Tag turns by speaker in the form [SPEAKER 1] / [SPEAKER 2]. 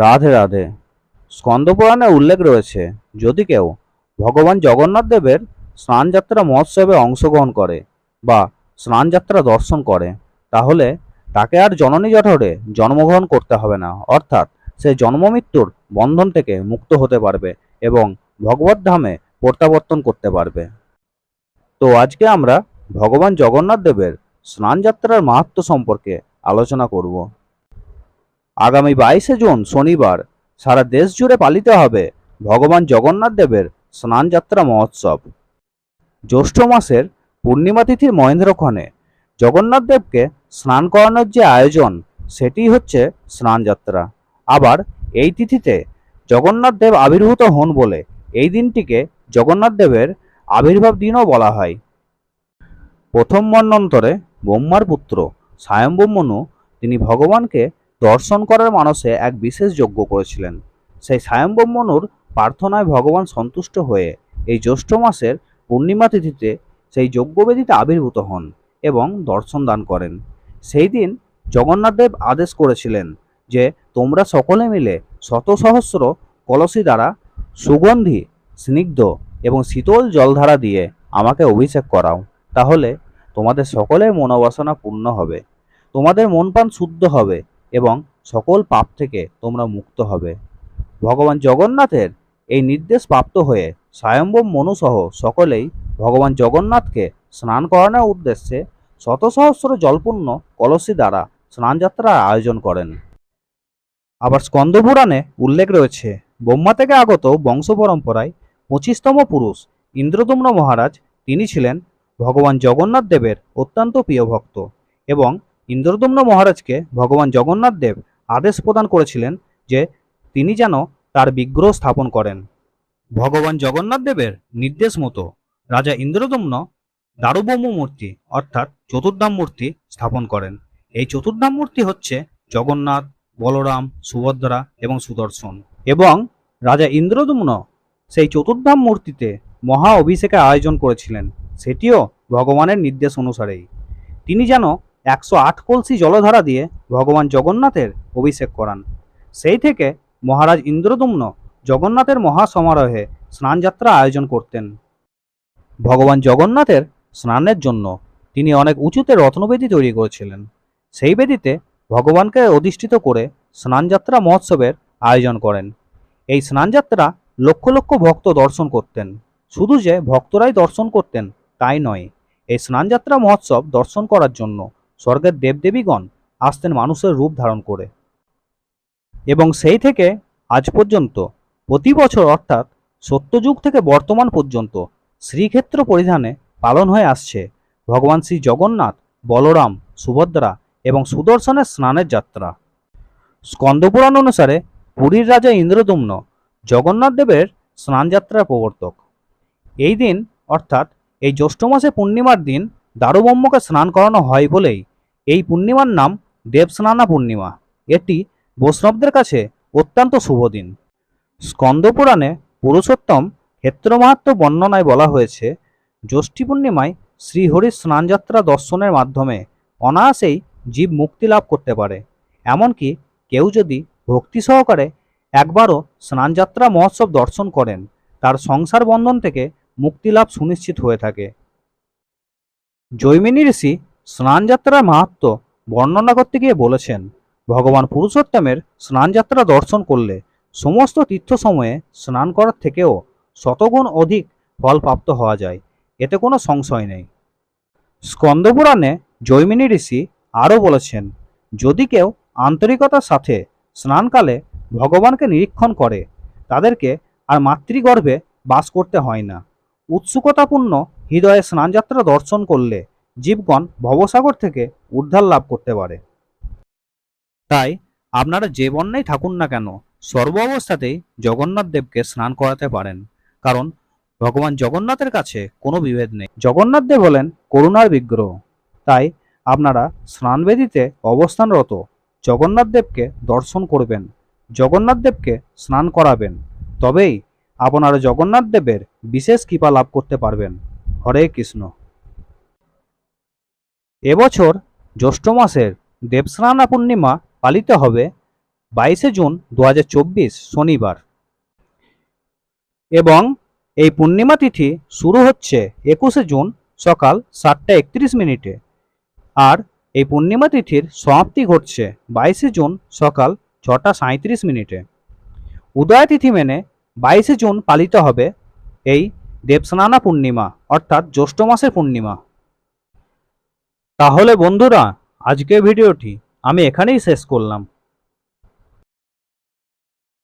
[SPEAKER 1] রাধে রাধে। স্কন্দপুরাণে উল্লেখ রয়েছে, যদি কেউ ভগবান জগন্নাথ দেবের স্নানযাত্রা মহোৎসবে অংশগ্রহণ করে বা স্নানযাত্রা দর্শন করে, তাহলে তাকে আর জননী জঠরে জন্মগ্রহণ করতে হবে না। অর্থাৎ সে জন্মমৃত্যুর বন্ধন থেকে মুক্ত হতে পারবে এবং ভগবত ধামে প্রত্যাবর্তন করতে পারবে। তো আজকে আমরা ভগবান জগন্নাথ দেবের স্নানযাত্রার মাহাত্ম্য সম্পর্কে আলোচনা করব। আগামী বাইশে জুন শনিবার সারা দেশ জুড়ে পালিত হবে ভগবান জগন্নাথ দেবের স্নানযাত্রা মহোৎসব। জ্যৈষ্ঠ মাসের পূর্ণিমা তিথির মহেন্দ্রক্ষণে জগন্নাথ দেবকে স্নান করানোর যে আয়োজন সেটি হচ্ছে স্নানযাত্রা। আবার এই তিথিতে জগন্নাথ দেব আবির্ভূত হন বলে এই দিনটিকে জগন্নাথ দেবের আবির্ভাব দিনও বলা হয়। প্রথম মন্বন্তরে ব্রহ্মার পুত্র স্বয়ম্ভু মনু, তিনি ভগবানকে দর্শন করার মানসে এক বিশেষ যজ্ঞ করেছিলেন। সেই স্বয়ম্ভব মনুর প্রার্থনায় ভগবান সন্তুষ্ট হয়ে এই জ্যৈষ্ঠ মাসের পূর্ণিমা তিথিতে সেই যজ্ঞবেদিতে আবির্ভূত হন এবং দর্শন দান করেন। সেই দিন জগন্নাথদেব আদেশ করেছিলেন যে তোমরা সকলে মিলে শত সহস্র কলসি দ্বারা সুগন্ধি, স্নিগ্ধ এবং শীতল জলধারা দিয়ে আমাকে অভিষেক করাও। তাহলে তোমাদের সকলের মনোবাসনা পূর্ণ হবে। তোমাদের মন প্রাণ শুদ্ধ হবে। এবং সকল পাপ থেকে তোমরা মুক্ত হবে। ভগবান জগন্নাথের এই নির্দেশ প্রাপ্ত হয়ে স্বয়ম্ভব মনুসহ সকলেই ভগবান জগন্নাথকে স্নান করানোর উদ্দেশ্যে শত সহস্র জলপূর্ণ কলসি দ্বারা স্নানযাত্রার আয়োজন করেন। আবার স্কন্দপুরাণে উল্লেখ রয়েছে, ব্রহ্মা থেকে আগত বংশ পরম্পরায় পঁচিশতম পুরুষ ইন্দ্রদম্ন মহারাজ, তিনি ছিলেন ভগবান জগন্নাথ দেবের অত্যন্ত প্রিয় ভক্ত এবং ইন্দ্রদম্ন মহারাজকে ভগবান জগন্নাথ দেব আদেশ প্রদান করেছিলেন যে তিনি যেন তার বিগ্রহ স্থাপন করেন। ভগবান জগন্নাথ দেবের নির্দেশ মতো রাজা ইন্দ্রদম্ন দারুবম্ম মূর্তি অর্থাৎ চতুর্ধাম মূর্তি স্থাপন করেন। এই চতুর্ধাম মূর্তি হচ্ছে জগন্নাথ, বলরাম, সুভদ্রা এবং সুদর্শন এবং রাজা ইন্দ্রদম্ন সেই চতুর্ধাম মূর্তিতে মহা অভিষেকের আয়োজন করেছিলেন। সেটিও ভগবানের নির্দেশ অনুসারেই। তিনি যেন একশো আট কলসি জলধারা দিয়ে ভগবান জগন্নাথের অভিষেক করান। সেই থেকে মহারাজ ইন্দ্রদম্ন জগন্নাথের মহাসমারোহে স্নানযাত্রা আয়োজন করতেন। ভগবান জগন্নাথের স্নানের জন্য তিনি অনেক উঁচুতে রত্নবেদী তৈরি করেছিলেন। সেই বেদিতে ভগবানকে অধিষ্ঠিত করে স্নানযাত্রা মহোৎসবের আয়োজন করেন। এই স্নানযাত্রা লক্ষ লক্ষ ভক্ত দর্শন করতেন। শুধু যে ভক্তরাই দর্শন করতেন তাই নয়, এই স্নানযাত্রা মহোৎসব দর্শন করার জন্য স্বর্গের দেবদেবীগণ আসতেন মানুষের রূপ ধারণ করে। এবং সেই থেকে আজ পর্যন্ত, প্রতি বছর অর্থাৎ সত্যযুগ থেকে বর্তমান পর্যন্ত শ্রীক্ষেত্র পরিধানে পালন হয়ে আসছে ভগবান শ্রী জগন্নাথ, বলরাম, সুভদ্রা এবং সুদর্শনের স্নানের যাত্রা। স্কন্দপুরাণ অনুসারে পুরীর রাজা ইন্দ্রদম্ন জগন্নাথ দেবের স্নানযাত্রার প্রবর্তক। এই দিন অর্থাৎ এই জ্যৈষ্ঠ মাসে পূর্ণিমার দিন দারুব্রহ্মকে স্নান করানো হয় বলেই এই পূর্ণিমার নাম দেবস্নানা পূর্ণিমা। এটি বৈষ্ণবদের কাছে অত্যন্ত শুভ দিন। স্কন্দপুরাণে পুরুষোত্তম ক্ষেত্র মাহাত্ম্য বর্ণনায় বলা হয়েছে, জ্যৈষ্ঠী পূর্ণিমায় শ্রীহরির স্নানযাত্রা দর্শনের মাধ্যমে অনায়াসেই জীব মুক্তি লাভ করতে পারে। এমনকি কেউ যদি ভক্তি সহকারে একবারও স্নানযাত্রা মহোৎসব দর্শন করেন, তার সংসার বন্ধন থেকে মুক্তি লাভ সুনিশ্চিত হয়ে থাকে। জৈমিনী ঋষি স্নানযাত্রার মাহাত্ম্য বর্ণনা করতে গিয়ে বলেছেন, ভগবান পুরুষোত্তমের স্নানযাত্রা দর্শন করলে সমস্ত তীর্থ সময়ে স্নান করার থেকেও শতগুণ অধিক ফল প্রাপ্ত হওয়া যায়, এতে কোনো সংশয় নেই। স্কন্দপুরাণে জৈমিনী ঋষি আরও বলেছেন, যদি কেউ আন্তরিকতার সাথে স্নানকালে ভগবানকে নিরীক্ষণ করে, তাদেরকে আর মাতৃগর্ভে বাস করতে হয় না। উৎসুকতাপূর্ণ হৃদয়ে স্নানযাত্রা দর্শন করলে জীবগণ ভবসাগর থেকে উদ্ধার লাভ করতে পারে। তাই আপনারা যে বন্যায় থাকুন না কেন, সর্ব অবস্থাতেই জগন্নাথ দেবকে স্নান করাতে পারেন। কারণ ভগবান জগন্নাথের কাছে কোনো বিভেদ নেই। জগন্নাথ দেব হলেন করুণার বিগ্রহ। তাই আপনারা স্নানবেদিতে অবস্থানরত জগন্নাথ দেবকে দর্শন করবেন, জগন্নাথ দেবকে স্নান করাবেন। তবেই আপনারা জগন্নাথ দেবের বিশেষ কৃপা লাভ করতে পারবেন। হরে কৃষ্ণ। এবছর জ্যৈষ্ঠ মাসের দেবস্নানা পূর্ণিমা পালিত হবে বাইশে জুন দু হাজার চব্বিশ শনিবার। এবং এই পূর্ণিমা তিথি শুরু হচ্ছে একুশে জুন সকাল সাতটা একত্রিশ মিনিটে। আর এই পূর্ণিমা তিথির সমাপ্তি ঘটছে বাইশে জুন সকাল ছটা সাঁত্রিশ মিনিটে। উদয় তিথি মেনে বাইশে জুন পালিত হবে এই দেবস্নানা পূর্ণিমা, অর্থাৎ জ্যৈষ্ঠ মাসের পূর্ণিমা। তাহলে বন্ধুরা আজকে ভিডিওটি আমি এখানেই শেষ করলাম।